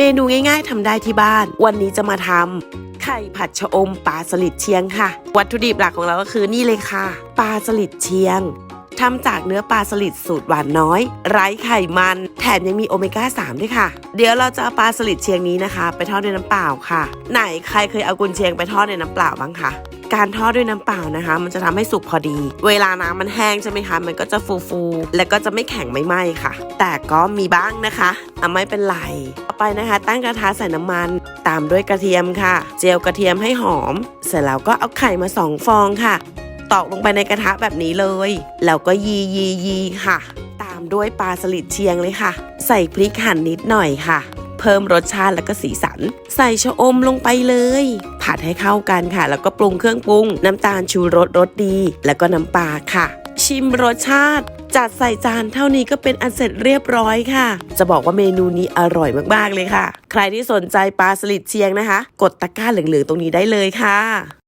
เมนูง่ายๆทำได้ที่บ้าน วันนี้จะมาทำไข่ผัดชะอมปลาสลิดเชียงค่ะ วัตถุดิบหลักของเราก็คือนี่เลยค่ะ ปลาสลิดเชียง ทำจากเนื้อปลาสลิดสูตรหวานน้อย ไร้ไขมัน แถมยังมีโอเมก้า 3 ด้วยค่ะ เดี๋ยวเราจะเอาปลาสลิดเชียงนี้นะคะ ไปทอดด้วยน้ำเปล่าค่ะ ไหนใครเคยเอากุนเชียงไปทอดในน้ำเปล่าบ้างคะการทอดด้วยน้ำเปล่านะคะ มันจะทำให้สุกพอดี เวลาน้ำมันแห้งใช่ไหมคะ มันก็จะฟูๆและก็จะไม่แข็งไม่ไหม้ค่ะ แต่ก็มีบ้างนะคะอะไม่เป็นไรต่อไปนะคะ ตั้งกระทะใส่น้ำมัน ตามด้วยกระเทียมค่ะ เจียวกระเทียมให้หอม เสร็จแล้วก็เอาไข่มาสองฟองค่ะ ตอกลงไปในกระทะแบบนี้เลย แล้วก็ยียียีค่ะ ตามด้วยปลาสลิดเชียงเลยค่ะ ใส่พริกหั่นนิดหน่อยค่ะ เพิ่มรสชาติแล้วก็สีสัน ใส่ชะอมลงไปเลย ผัดให้เข้ากันค่ะ แล้วก็ปรุงเครื่องปรุง น้ำตาลชูรสรสดี แล้วก็น้ำปลาค่ะ ชิมรสชาติจัดใส่จานเท่านี้ก็เป็นอันเสร็จเรียบร้อยค่ะ จะบอกว่าเมนูนี้อร่อยมากๆเลยค่ะ ใครที่สนใจปลาสลิดเชียงนะคะ กดตะกร้าเหลืองๆตรงนี้ได้เลยค่ะ